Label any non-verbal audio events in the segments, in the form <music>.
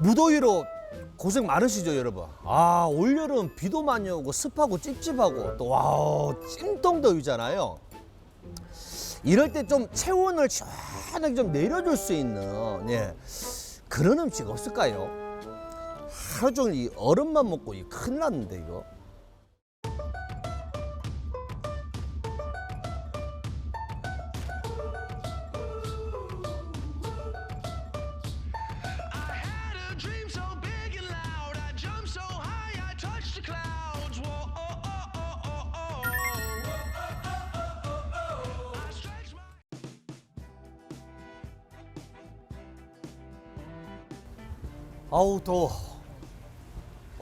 무더위로 고생 많으시죠 여러분? 아 올여름 비도 많이 오고 습하고 찝찝하고 또와 찜통 더위잖아요. 이럴 때 좀 체온을 시원하게 좀 내려줄 수 있는 예. 그런 음식 없을까요? 하루 종일 이 얼음만 먹고 이 큰일 났는데 이거 oh, oh, oh, oh, oh. 아우 더워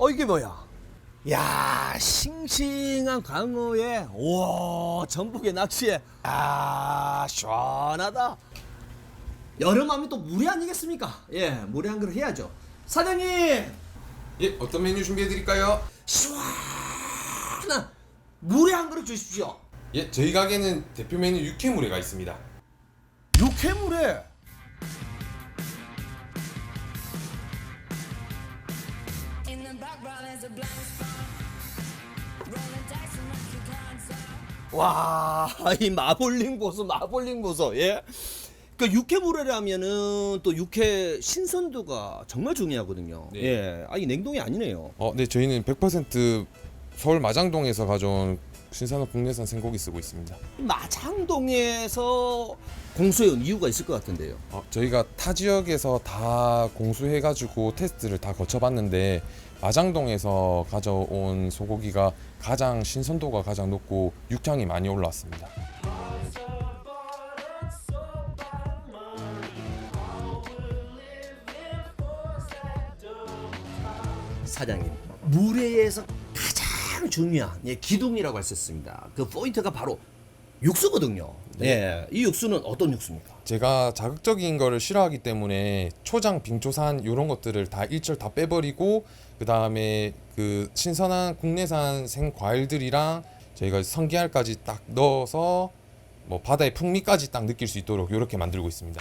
어 이게 뭐야? 야 싱싱한 강어에 우와 전복의 낚시에. 아 시원하다. 여름하면 또 물회 아니겠습니까? 예 물회 한 그릇 해야죠. 사장님! 예, 어떤 메뉴 준비해 드릴까요? 시원한 물회 한 그릇 주십시오. 예, 저희 가게는 대표 메뉴 육회물회가 있습니다. 육회물회 와 이 마블링 보소 마블링 보소 예. 그 육회물회라면은 또 육회 신선도가 정말 중요하거든요. 네. 예. 아 이 냉동이 아니네요. 어, 네, 저희는 100% 서울 마장동에서 가져온 신선한 국내산 생고기 쓰고 있습니다. 마창동에서 공수해 온 이유가 있을 것 같은데요. 어, 저희가 타 지역에서 다 공수해가지고 테스트를 다 거쳐봤는데 마장동에서 가져온 소고기가 가장 신선도가 가장 높고 육향이 많이 올라왔습니다. 사장님, 물회에서 가장 중요한 예, 기둥이라고 할 수 있습니다. 그 포인트가 바로 육수거든요. 예, 이 육수는 어떤 육수입니까? 제가 자극적인 거를 싫어하기 때문에 초장, 빙초산 이런 것들을 다 일절 다 빼버리고 그 다음에 그 신선한 국내산 생 과일들이랑 저희가 성게알까지 딱 넣어서 뭐 바다의 풍미까지 딱 느낄 수 있도록 이렇게 만들고 있습니다.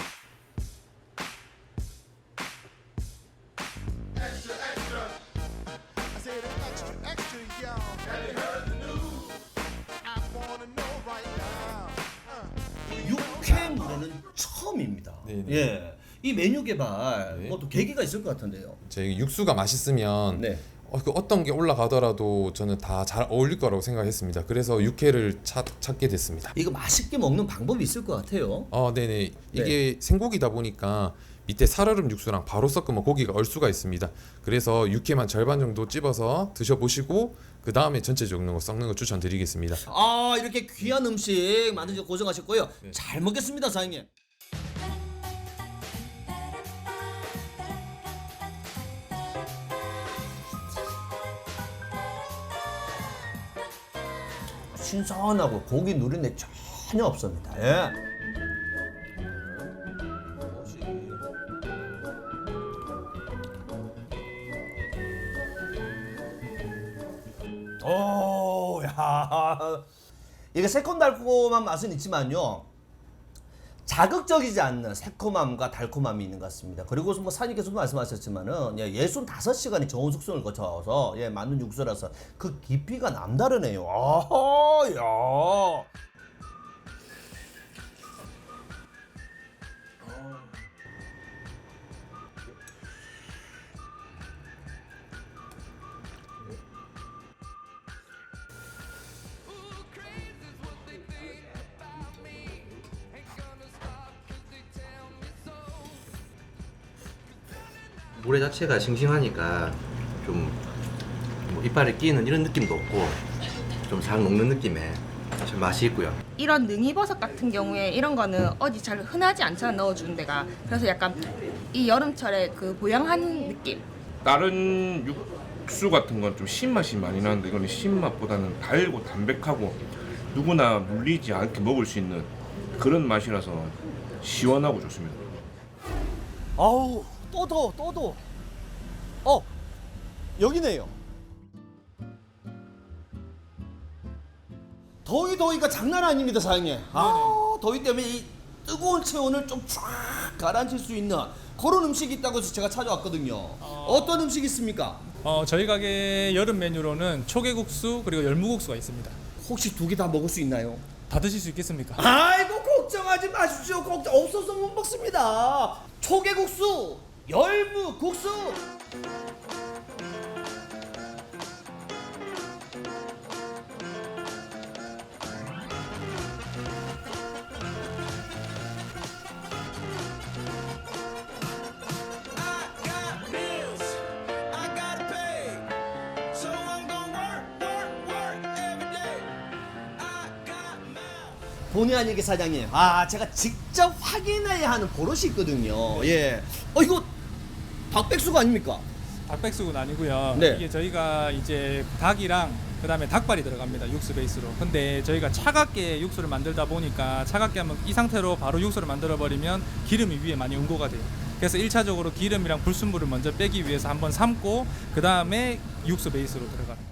네네. 예, 이 메뉴 개발 네. 뭐또 계기가 있을 것 같은데요. 저희 육수가 맛있으면 네. 어, 그 어떤 게 올라가더라도 저는 다 잘 어울릴 거라고 생각했습니다. 그래서 육회를 찾, 찾게 됐습니다. 이거 맛있게 먹는 방법이 있을 것 같아요. 어, 네네. 이게 생고기다 보니까 밑에 살얼음 육수랑 바로 섞으면 고기가 얼 수가 있습니다. 그래서 육회만 절반 정도 찝어서 드셔보시고 그 다음에 전체적으로 섞는 거 추천드리겠습니다. 아 이렇게 귀한 음식 만드셔 고생하셨고요. 잘 먹겠습니다, 사장님. 신선하고 고기 누린내 전혀 없습니다. 예. 오, 야. 이게 새콤달콤한 맛은 있지만요. 자극적이지 않는 새콤함과 달콤함이 있는 것 같습니다. 그리고 뭐 사장님께서도 말씀하셨지만은 예, 65시간이 저온 숙성을 거쳐서 예, 만든 육수라서 그 깊이가 남다르네요. 아, 야. 모래 자체가 싱싱하니까 좀 뭐 이빨에 끼는 이런 느낌도 없고 좀 잘 녹는 느낌에 참 맛이 있고요. 이런 능이버섯 같은 경우에 이런 거는 어디 잘 흔하지 않잖아 넣어주는 데가 그래서 약간 이 여름철에 그 보양하는 느낌 다른 육수 같은 건 좀 신맛이 많이 나는데 이거는 신맛보다는 달고 담백하고 누구나 물리지 않게 먹을 수 있는 그런 맛이라서 시원하고 좋습니다. 아우, 또 더워, 또 더워. 어, 여기네요. 더위 더위가 장난 아닙니다, 사장님. 아, 더위 때문에 이 뜨거운 체온을 좀 쫙 가라앉힐 수 있는 그런 음식이 있다고 해서 제가 찾아왔거든요. 어... 떤 음식 있습니까? 어, 저희 가게 여름 메뉴로는 초계국수 그리고 열무국수가 있습니다. 혹시 두 개 다 먹을 수 있나요? 다 드실 수 있겠습니까? 아이고 걱정하지 마십시오. 걱정 없어서 못 먹습니다. 초계국수, 열무국수. 본의 아니게 사장님. 아, 제가 직접 확인해야 하는 버릇이 있거든요. 예. 어, 이거 닭백수가 아닙니까? 닭백숙은 아니고요. 네. 이게 저희가 이제 닭이랑 그다음에 닭발이 들어갑니다. 육수 베이스로. 근데 저희가 차갑게 육수를 만들다 보니까 차갑게 하면 이 상태로 바로 육수를 만들어 버리면 기름이 위에 많이 응고가 돼요. 그래서 1차적으로 기름이랑 불순물을 먼저 빼기 위해서 한번 삶고 그다음에 육수 베이스로 거예요. <laughs>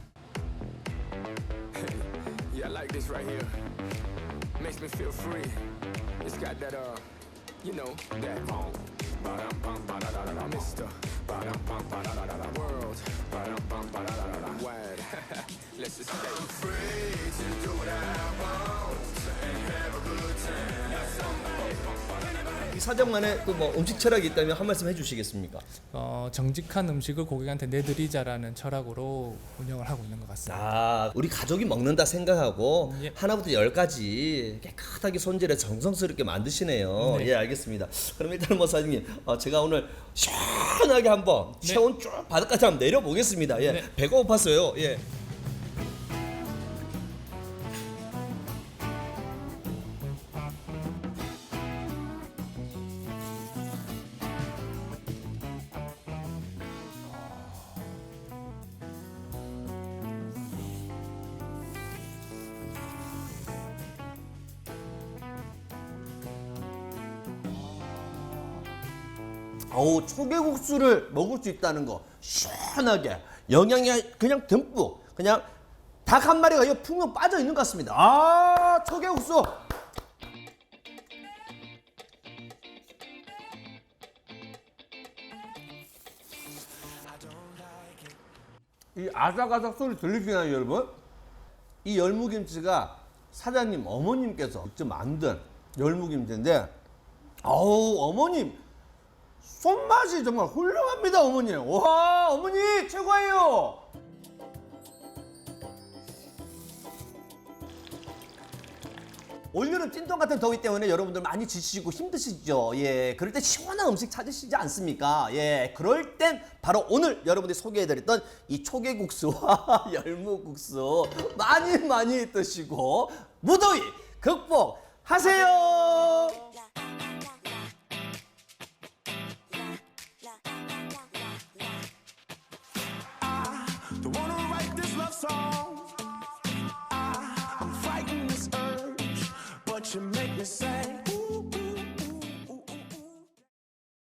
Yeah, I like this right here. Makes me feel free. It's got that uh, you know, that Mister. World. Let's just stay free to do what I want and have a good time. 이 사장만의 또뭐 음식 철학이 있다면 한 말씀 해주시겠습니까? 어, 정직한 음식을 고객한테 내드리자라는 철학으로 운영을 하고 있는 것 같습니다. 아, 우리 가족이 먹는다 생각하고 예. 하나부터 열까지 깨끗하게 손질해 정성스럽게 만드시네요. 네. 예, 알겠습니다. 그럼 일단 뭐 사장님, 어, 제가 오늘 시원하게 한번 네. 체온 쭉 바닥까지 한번 내려보겠습니다. 예, 네. 배가 고팠어요. 예. 어우 초계국수를 먹을 수 있다는 거 시원하게 영양이 그냥 듬뿍 그냥 닭 한 마리가 이거 풍경 빠져 있는 것 같습니다. 아 초계국수 이 아삭아삭 소리 들리시나요 여러분? 이 열무김치가 사장님 어머님께서 직접 만든 열무김치인데 어우 어머님 손맛이 정말 훌륭합니다 어머님 와 어머니 최고예요. 올여름 찐통 같은 더위 때문에 여러분들 많이 지치고 힘드시죠? 예 그럴 때 시원한 음식 찾으시지 않습니까? 예 그럴 땐 바로 오늘 여러분들이 소개해드렸던 이 초계국수와 <laughs> 열무국수 많이 많이 드시고 무더위 극복하세요 song.